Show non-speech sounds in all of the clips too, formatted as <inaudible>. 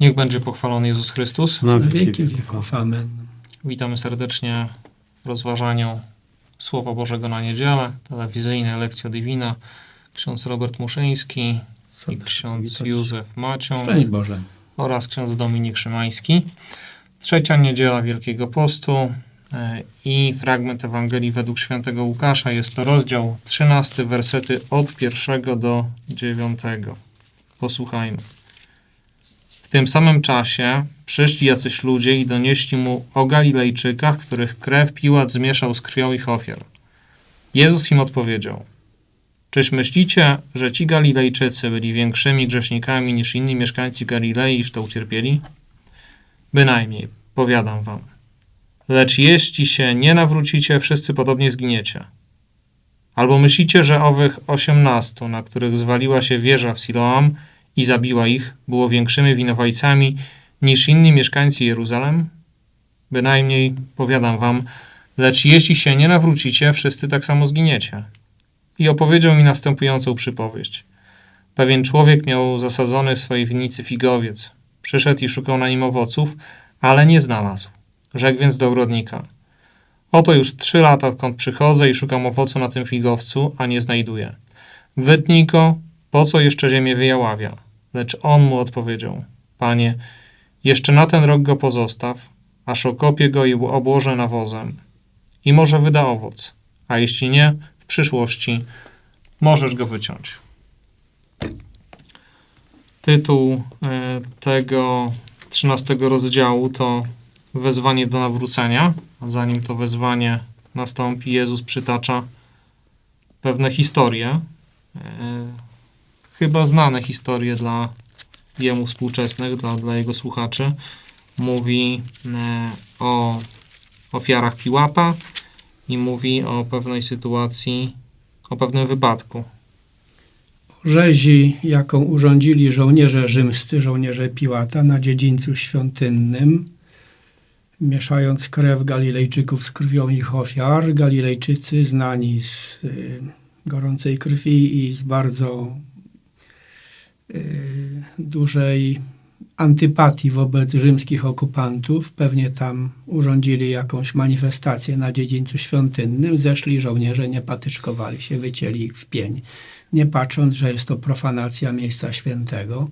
Niech będzie pochwalony Jezus Chrystus. Na wieki wieki wieków. Amen. Witamy serdecznie w rozważaniu Słowa Bożego na niedzielę, telewizyjne Lekcja Divina. Ksiądz Robert Muszyński i ksiądz witać. Józef Macią Szczęść Boże. oraz ksiądz Dominik Szymański. Trzecia niedziela Wielkiego Postu e, i fragment Ewangelii według świętego Łukasza. Jest to rozdział 13, wersety od pierwszego do dziewiątego. Posłuchajmy. W tym samym czasie przyszli jacyś ludzie i donieśli mu o Galilejczykach, których krew Piłat zmieszał z krwią ich ofiar. Jezus im odpowiedział – Czyż myślicie, że ci Galilejczycy byli większymi grzesznikami niż inni mieszkańcy Galilei, iż to ucierpieli? Bynajmniej, powiadam wam. Lecz jeśli się nie nawrócicie, wszyscy podobnie zginiecie. Albo myślicie, że owych osiemnastu, na których zwaliła się wieża w Siloam i zabiła ich, było większymi winowajcami niż inni mieszkańcy Jeruzalem? Bynajmniej, powiadam wam, lecz jeśli się nie nawrócicie, wszyscy tak samo zginiecie i opowiedział mi następującą przypowieść. Pewien człowiek miał zasadzony w swojej winnicy figowiec. Przyszedł i szukał na nim owoców, ale nie znalazł. Rzekł więc do ogrodnika. Oto już trzy lata, odkąd przychodzę i szukam owocu na tym figowcu, a nie znajduję. Wytnij go, po co jeszcze ziemię wyjaławia? Lecz on mu odpowiedział. Panie, jeszcze na ten rok go pozostaw, aż okopię go i obłożę nawozem. I może wyda owoc, a jeśli nie, w przyszłości możesz go wyciąć. Tytuł e, tego 13 rozdziału to wezwanie do nawrócenia. Zanim to wezwanie nastąpi, Jezus przytacza pewne historie, e, chyba znane historie dla jemu współczesnych, dla, dla jego słuchaczy. Mówi e, o ofiarach Piłata, i mówi o pewnej sytuacji, o pewnym wypadku. Rzezi, jaką urządzili żołnierze rzymscy, żołnierze Piłata na dziedzińcu świątynnym, mieszając krew Galilejczyków z krwią ich ofiar. Galilejczycy znani z y, gorącej krwi i z bardzo dużej antypatii wobec rzymskich okupantów. Pewnie tam urządzili jakąś manifestację na dziedzińcu świątynnym. Zeszli żołnierze, nie patyczkowali się, wycięli ich w pień. Nie patrząc, że jest to profanacja miejsca świętego.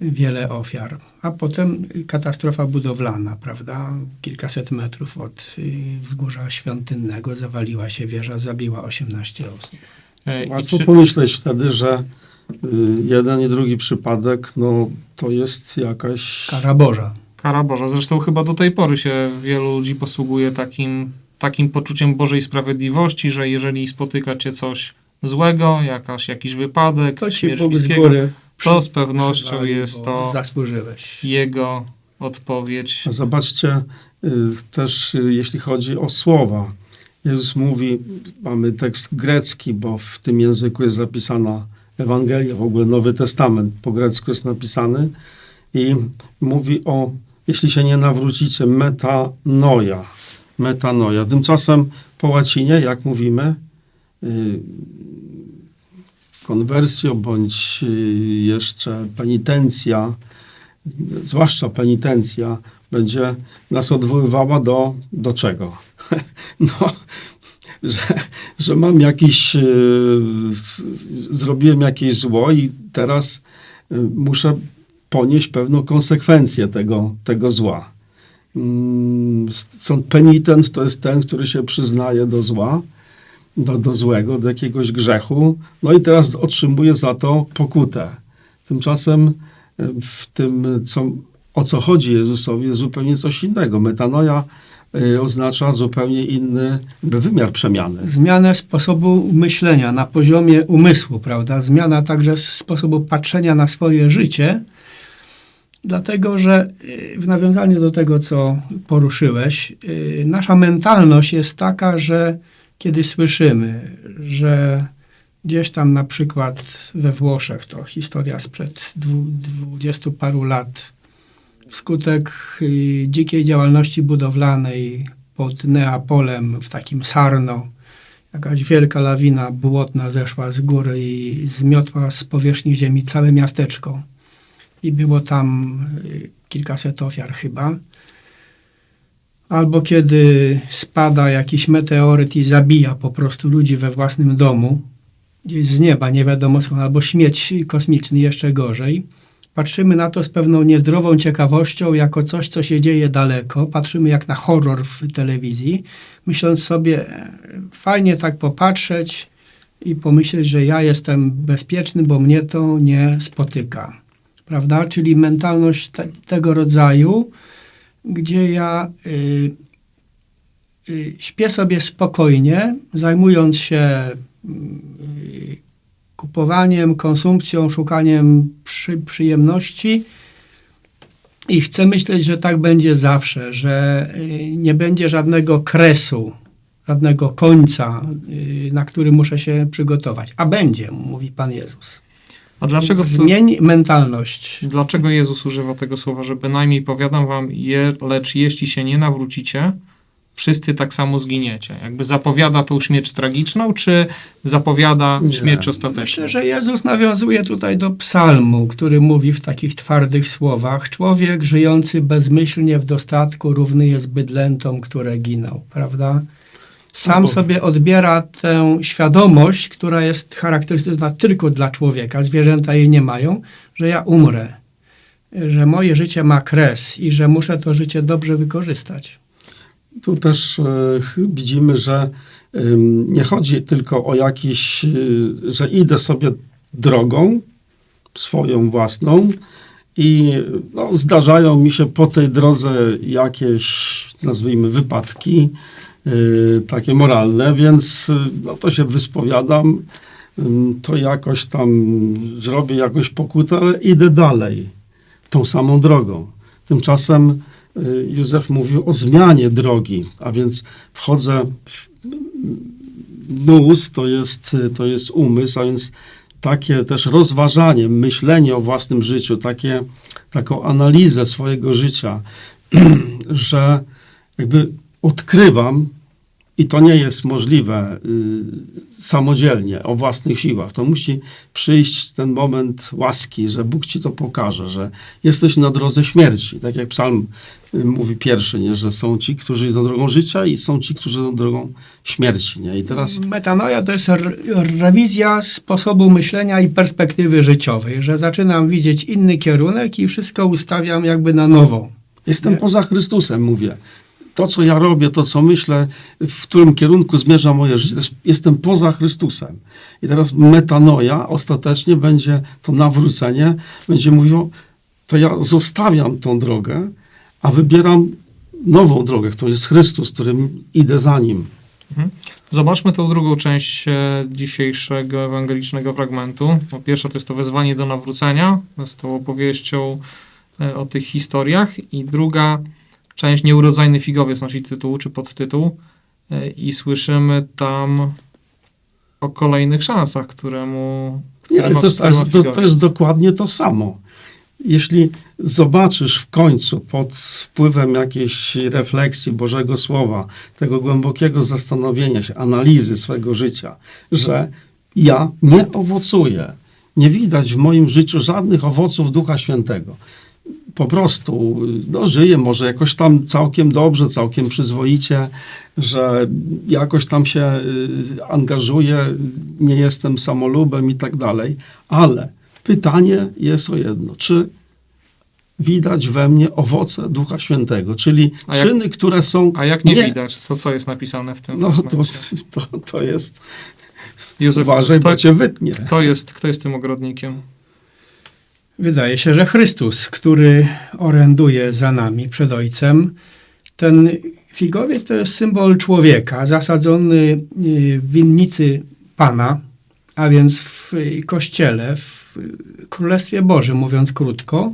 Wiele ofiar. A potem katastrofa budowlana, prawda? Kilkaset metrów od y, wzgórza świątynnego zawaliła się wieża, zabiła 18 osób. E, i Łatwo czy- pomyśleć wtedy, że y, jeden i drugi przypadek, no to jest jakaś... Kara Boża. Kara Boża. Zresztą chyba do tej pory się wielu ludzi posługuje takim, takim poczuciem Bożej sprawiedliwości, że jeżeli spotyka cię coś złego, jakaś, jakiś wypadek, To śmierć bliskiego, to z pewnością jest to jego odpowiedź. Zobaczcie y, też, y, jeśli chodzi o słowa. Jezus mówi, mamy tekst grecki, bo w tym języku jest zapisana Ewangelia, w ogóle Nowy Testament po grecku jest napisany i mówi o, jeśli się nie nawrócicie, metanoja. Metanoja. Tymczasem po łacinie, jak mówimy, y, konwersjo bądź y, jeszcze penitencja, zwłaszcza penitencja, będzie nas odwoływała do, do czego? <laughs> No, że, że mam jakiś, z- zrobiłem jakieś zło i teraz yy, muszę ponieść pewną konsekwencję tego, tego zła. Mm, Stąd penitent to jest ten, który się przyznaje do zła, do, do złego, do jakiegoś grzechu, no i teraz otrzymuje za to pokutę. Tymczasem y, w tym, co, o co chodzi Jezusowi, jest zupełnie coś innego. Metanoja oznacza zupełnie inny wymiar przemiany. Zmianę sposobu myślenia na poziomie umysłu, prawda? Zmiana także sposobu patrzenia na swoje życie, dlatego że y, w nawiązaniu do tego, co poruszyłeś, y, nasza mentalność jest taka, że kiedy słyszymy, że gdzieś tam na przykład we Włoszech, to historia sprzed dwu- dwudziestu paru lat, wskutek y, dzikiej działalności budowlanej pod Neapolem, w takim Sarno, jakaś wielka lawina błotna zeszła z góry i zmiotła z powierzchni ziemi całe miasteczko. i było tam y, kilkaset ofiar chyba. Albo kiedy spada jakiś meteoryt i zabija po prostu ludzi we własnym domu, gdzieś z nieba, nie wiadomo skąd, albo śmieć kosmiczny, jeszcze gorzej. Patrzymy na to z pewną niezdrową ciekawością, jako coś, co się dzieje daleko. Patrzymy jak na horror w telewizji, myśląc sobie, e, fajnie tak popatrzeć i pomyśleć, że ja jestem bezpieczny, bo mnie to nie spotyka. Prawda? Czyli mentalność te, tego rodzaju, gdzie ja y, y, śpię sobie spokojnie, zajmując się y, kupowaniem, konsumpcją, szukaniem przy, przyjemności i chcę myśleć, że tak będzie zawsze, że y, nie będzie żadnego kresu, żadnego końca, y, na który muszę się przygotować. A będzie, mówi Pan Jezus. A dlaczego, Zmień mentalność. dlaczego Jezus używa tego słowa, że bynajmniej powiadam wam, je, lecz jeśli się nie nawrócicie, wszyscy tak samo zginiecie? Jakby zapowiada tą śmierć tragiczną, czy zapowiada Nie. śmierć ostateczną? Myślę, że Jezus nawiązuje tutaj do psalmu, który mówi w takich twardych słowach: Człowiek żyjący bezmyślnie w dostatku równy jest bydlętom, które giną, prawda? Sam No bo- sobie odbiera tę świadomość, która jest charakterystyczna tylko dla człowieka, zwierzęta jej nie mają, że ja umrę, że moje życie ma kres i że muszę to życie dobrze wykorzystać. Tu też e, widzimy, że nie chodzi tylko o jakiś, y, że idę sobie drogą swoją własną i no, zdarzają mi się po tej drodze jakieś, nazwijmy, wypadki y, takie moralne, więc no, to się wyspowiadam, to jakoś tam zrobię jakąś pokutę, ale idę dalej tą samą drogą. Tymczasem Józef mówił o zmianie drogi, a więc wchodzę w nus, to jest, to jest umysł, a więc takie też rozważanie, myślenie o własnym życiu, takie, taką analizę swojego życia, <clears throat> że jakby odkrywam, i to nie jest możliwe y, samodzielnie, o własnych siłach. To musi przyjść ten moment łaski, że Bóg ci to pokaże, że jesteś na drodze śmierci. Tak jak psalm y, mówi pierwszy, nie? że są ci, którzy idą drogą życia i są ci, którzy idą drogą śmierci. Nie? I teraz Metanoja to jest rewizja sposobu myślenia i perspektywy życiowej, że zaczynam widzieć inny kierunek i wszystko ustawiam jakby na nowo. Jestem Nie. poza Chrystusem, mówię. To, co ja robię, to, co myślę, w którym kierunku zmierza moje życie, jestem poza Chrystusem. I teraz metanoja ostatecznie będzie, to nawrócenie, będzie mówiło, to ja zostawiam tą drogę, a wybieram nową drogę, którą jest Chrystus, którym idę za Nim. Zobaczmy tą drugą część e, dzisiejszego ewangelicznego fragmentu. Po pierwsze, to jest to wezwanie do nawrócenia, z tą opowieścią e, o tych historiach. I druga część, nieurodzajny figowiec nosi tytuł czy podtytuł. E, I słyszymy tam o kolejnych szansach, któremu. Nie, to, jest, to, to jest dokładnie to samo. Jeśli zobaczysz w końcu pod wpływem jakiejś refleksji Bożego Słowa, tego głębokiego zastanowienia się, analizy swego życia, że ja nie owocuję, nie widać w moim życiu żadnych owoców Ducha Świętego. Po prostu no, żyję może jakoś tam całkiem dobrze, całkiem przyzwoicie, że jakoś tam się y, angażuję, nie jestem samolubem i tak dalej, ale pytanie jest o jedno, czy widać we mnie owoce Ducha Świętego, czyli jak- czyny, które są... A jak nie, widać, to co jest napisane w tym No to, to, to jest... Józef, Uważaj, kto, bo cię wytnie. kto, jest, kto jest tym ogrodnikiem? Wydaje się, że Chrystus, który oręduje za nami przed Ojcem, ten figowiec to jest symbol człowieka zasadzony y, w winnicy Pana, a więc w kościele, w Królestwie Bożym, mówiąc krótko,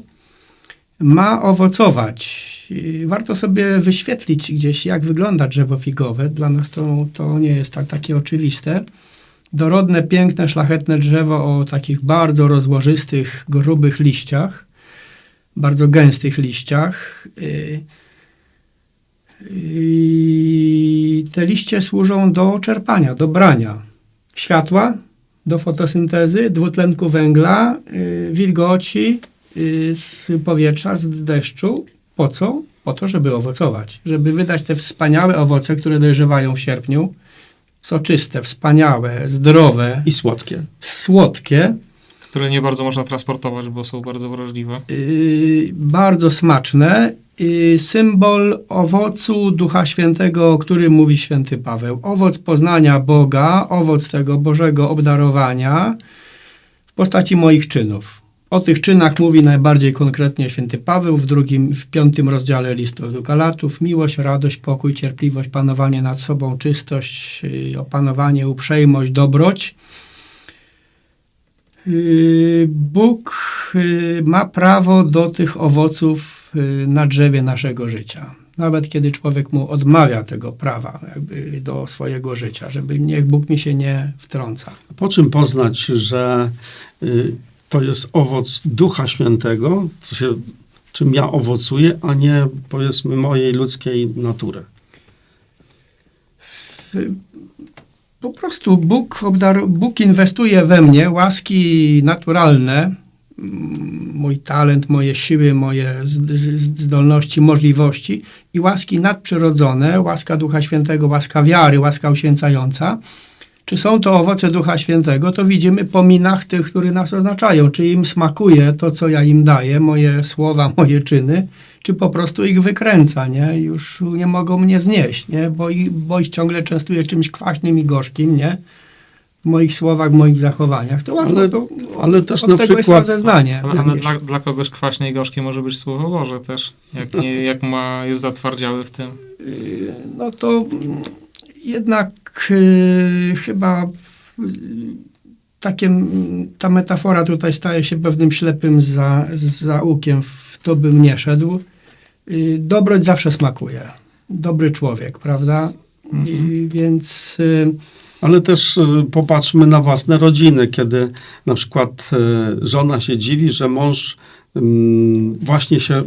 ma owocować. Y, Warto sobie wyświetlić gdzieś, jak wygląda drzewo figowe. Dla nas to, to nie jest tak takie oczywiste. Dorodne, piękne, szlachetne drzewo o takich bardzo rozłożystych, grubych liściach, bardzo gęstych liściach. I te liście służą do czerpania, do brania światła, do fotosyntezy, dwutlenku węgla, y, wilgoci y, z powietrza, z deszczu. Po co? Po to, żeby owocować. Żeby wydać te wspaniałe owoce, które dojrzewają w sierpniu. Soczyste, wspaniałe, zdrowe, I słodkie. słodkie, Które nie bardzo można transportować, bo są bardzo wrażliwe. y, bardzo smaczne. Y, symbol owocu Ducha Świętego, o którym mówi święty Paweł. Owoc poznania Boga, owoc tego Bożego obdarowania w postaci moich czynów. O tych czynach mówi najbardziej konkretnie święty Paweł w drugim, w piątym rozdziale listu do Galatów. Miłość, radość, pokój, cierpliwość, panowanie nad sobą, czystość, y, opanowanie, uprzejmość, dobroć. Y, Bóg y, ma prawo do tych owoców na drzewie naszego życia. Nawet kiedy człowiek mu odmawia tego prawa do swojego życia, żeby niech Bóg mi się nie wtrąca. Po czym poznać, że to jest owoc Ducha Świętego, co się, czym ja owocuję, a nie powiedzmy mojej ludzkiej natury. Po prostu Bóg, obdar- Bóg inwestuje we mnie łaski naturalne, mój talent, moje siły, moje zdolności, możliwości i łaski nadprzyrodzone, łaska Ducha Świętego, łaska wiary, łaska uświęcająca. Czy są to owoce Ducha Świętego, to widzimy po minach tych, które nas oznaczają. Czy im smakuje to, co ja im daję, moje słowa, <laughs> moje czyny, czy po prostu ich wykręca, nie? Już nie mogą mnie znieść, nie? Bo, ich, bo ich ciągle częstuję czymś kwaśnym i gorzkim, nie? W moich słowach, w moich zachowaniach. To łatwo, Ale- to, ale też od na tego jest przykład- rozeznanie. Ale, ale wiesz. dla, dla kogoś kwaśne i gorzkie może być słowo Boże też, jak, nie, jak ma, jest zatwardziały w tym. Y, no to jednak y, chyba y, takie, mm, ta metafora tutaj staje się pewnym ślepym za, zaułkiem, w to bym nie szedł. Y, dobroć zawsze smakuje. Dobry człowiek, prawda? I, więc y, Ale też y, popatrzmy na własne rodziny, kiedy na przykład y, żona się dziwi, że mąż ym, właśnie się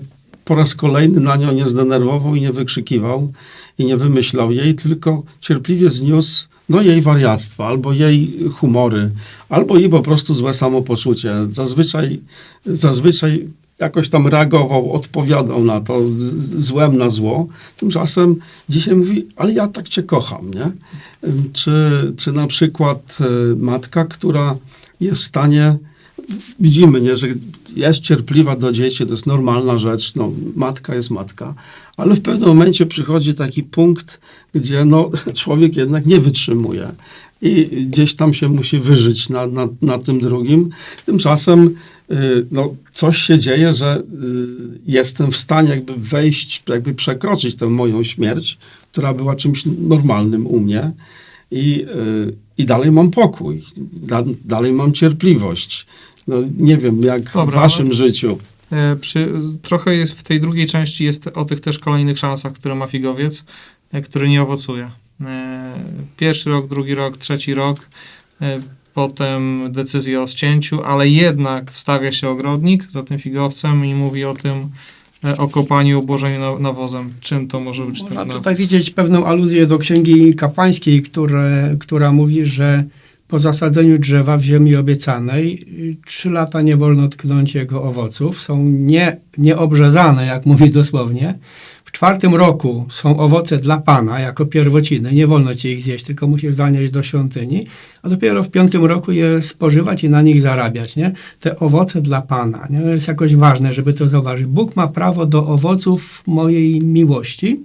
po raz kolejny na nią nie zdenerwował i nie wykrzykiwał i nie wymyślał jej, tylko cierpliwie zniósł no, jej wariactwa, albo jej humory, albo jej po prostu złe samopoczucie. Zazwyczaj, zazwyczaj jakoś tam reagował, odpowiadał na to złem na zło. Tymczasem dzisiaj mówi, ale ja tak cię kocham, nie? Czy, czy na przykład e, matka, która jest w stanie, widzimy, nie, że jest cierpliwa do dzieci, to jest normalna rzecz, no, matka jest matka, ale w pewnym momencie przychodzi taki punkt, gdzie no, <laughs> człowiek jednak nie wytrzymuje i gdzieś tam się musi wyżyć na, na, na tym drugim. Tymczasem y, no, coś się dzieje, że y, jestem w stanie jakby wejść, jakby przekroczyć tę moją śmierć, która była czymś normalnym u mnie i, y, i dalej mam pokój, da, dalej mam cierpliwość. No, nie wiem, jak w Dobra, waszym ale- życiu. E, Przy, trochę jest w tej drugiej części jest o tych też kolejnych szansach, które ma figowiec, e, który nie owocuje. E, Pierwszy rok, drugi rok, trzeci rok, potem decyzja o ścięciu, ale jednak wstawia się ogrodnik za tym figowcem i mówi o tym, o kopaniu, obłożeniu na- nawozem. Czym to może być ten Można nawóz? tutaj widzieć pewną aluzję do księgi kapłańskiej, które, która mówi, że po zasadzeniu drzewa w ziemi obiecanej trzy lata nie wolno tknąć jego owoców. Są nie, nieobrzezane, jak mówi dosłownie. Czwartym roku są owoce dla Pana jako pierwociny. Nie wolno ci ich zjeść, tylko musisz zanieść do świątyni. A dopiero w piątym roku je spożywać i na nich zarabiać. Nie? Te owoce dla Pana. Nie? Jest jakoś ważne, żeby to zauważyć. Bóg ma prawo do owoców mojej miłości.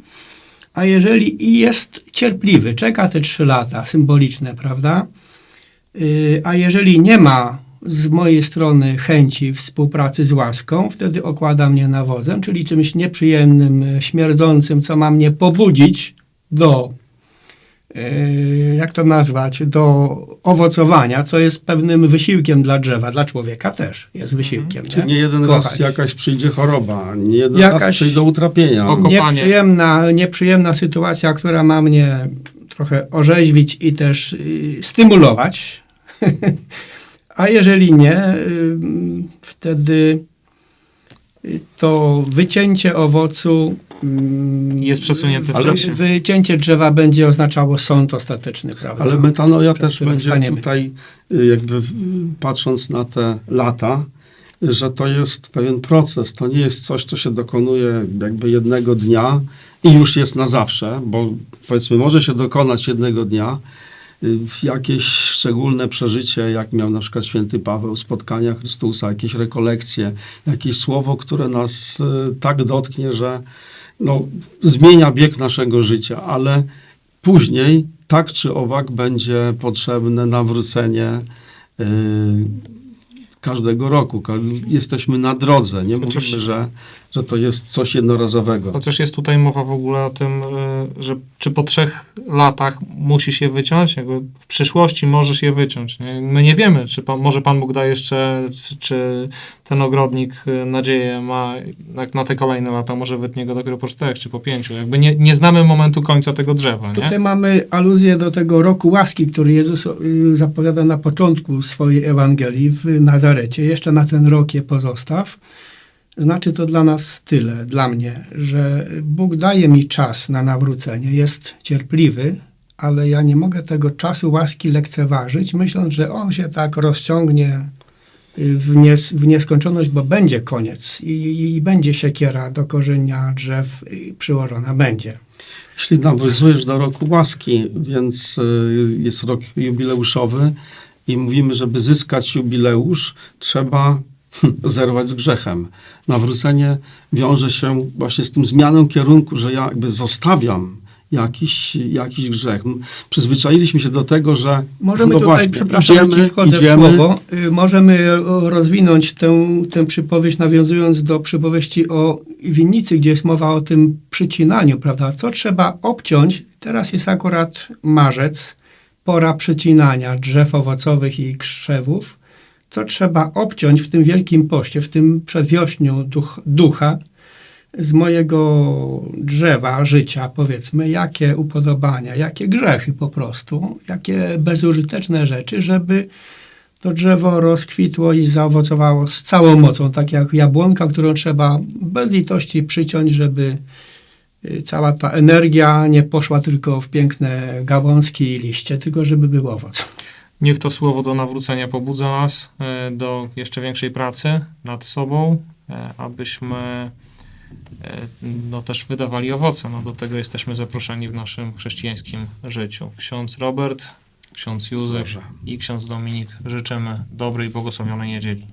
A jeżeli i jest cierpliwy, czeka te trzy lata, symboliczne, prawda? Yy, A jeżeli nie ma z mojej strony chęci współpracy z łaską, wtedy okłada mnie nawozem, czyli czymś nieprzyjemnym, e, śmierdzącym, co ma mnie pobudzić do, yy, jak to nazwać, do owocowania, co jest pewnym wysiłkiem dla drzewa, dla człowieka też jest wysiłkiem. Czy nie jeden Kochać. raz jakaś przyjdzie choroba, nie jeden raz Jakaś- przyjdą utrapienia. Nieprzyjemna, nieprzyjemna sytuacja, która ma mnie trochę orzeźwić i też y, stymulować. <laughs> A jeżeli nie, y, wtedy to wycięcie owocu mm, Jest przesunięte w Ale- czasie. Wycięcie drzewa będzie oznaczało sąd ostateczny, prawda? Ale metanoja Przed też będzie staniemy. tutaj, y, jakby y, patrząc na te lata, że to jest pewien proces. To nie jest coś, co się dokonuje jakby jednego dnia i już jest na zawsze, bo powiedzmy, może się dokonać jednego dnia. Jakieś szczególne przeżycie, jak miał na przykład święty Paweł, spotkania Chrystusa, jakieś rekolekcje, jakieś słowo, które nas y, tak dotknie, że no, zmienia bieg naszego życia, ale później tak czy owak będzie potrzebne nawrócenie y, każdego roku. Jesteśmy na drodze. Nie Chociaż- mówimy, że, że to jest coś jednorazowego. Chociaż jest tutaj mowa w ogóle o tym, y, że czy po trzech latach musisz je wyciąć, jakby w przyszłości możesz je wyciąć. Nie? My nie wiemy, czy pan, może Pan Bóg da jeszcze, czy, czy ten ogrodnik y, nadzieję ma na te kolejne lata, może wytnie go dopiero po czterech czy po pięciu. Jakby nie, nie znamy momentu końca tego drzewa, nie? Tutaj mamy aluzję do tego roku łaski, który Jezus y, zapowiada na początku swojej Ewangelii w Nazarecie. Jeszcze na ten rok je pozostaw. Znaczy to dla nas tyle, dla mnie, że Bóg daje mi czas na nawrócenie, jest cierpliwy, ale ja nie mogę tego czasu łaski lekceważyć, myśląc, że on się tak rozciągnie y, w, nies- w nieskończoność, bo będzie koniec i, i będzie siekiera do korzenia drzew y, przyłożona, będzie. Jeśli nawiązujesz do roku łaski, więc y, jest rok jubileuszowy i mówimy, żeby zyskać jubileusz, trzeba <laughs> zerwać z grzechem. Nawrócenie wiąże się właśnie z tym zmianą kierunku, że ja jakby zostawiam jakiś, jakiś grzech. Przyzwyczailiśmy się do tego, że Możemy no tutaj, właśnie, przepraszam, idziemy, wchodzę idziemy, w słowo, y, możemy o, rozwinąć tę, tę przypowieść, nawiązując do przypowieści o winnicy, gdzie jest mowa o tym przycinaniu, prawda? Co trzeba obciąć? Teraz jest akurat marzec, pora przycinania drzew owocowych i krzewów. Co trzeba obciąć w tym wielkim poście, w tym przedwiośniu duch, ducha, z mojego drzewa życia, powiedzmy, jakie upodobania, jakie grzechy po prostu, jakie bezużyteczne rzeczy, żeby to drzewo rozkwitło i zaowocowało z całą mocą, tak jak jabłonka, którą trzeba bez litości przyciąć, żeby y, cała ta energia nie poszła tylko w piękne gałązki i liście, tylko żeby był owoc. Niech to słowo do nawrócenia pobudza nas e, do jeszcze większej pracy nad sobą, e, abyśmy e, no, też wydawali owoce. No, do tego jesteśmy zaproszeni w naszym chrześcijańskim życiu. Ksiądz Robert, ksiądz Józef Dobrze. i ksiądz Dominik życzymy dobrej, błogosławionej niedzieli.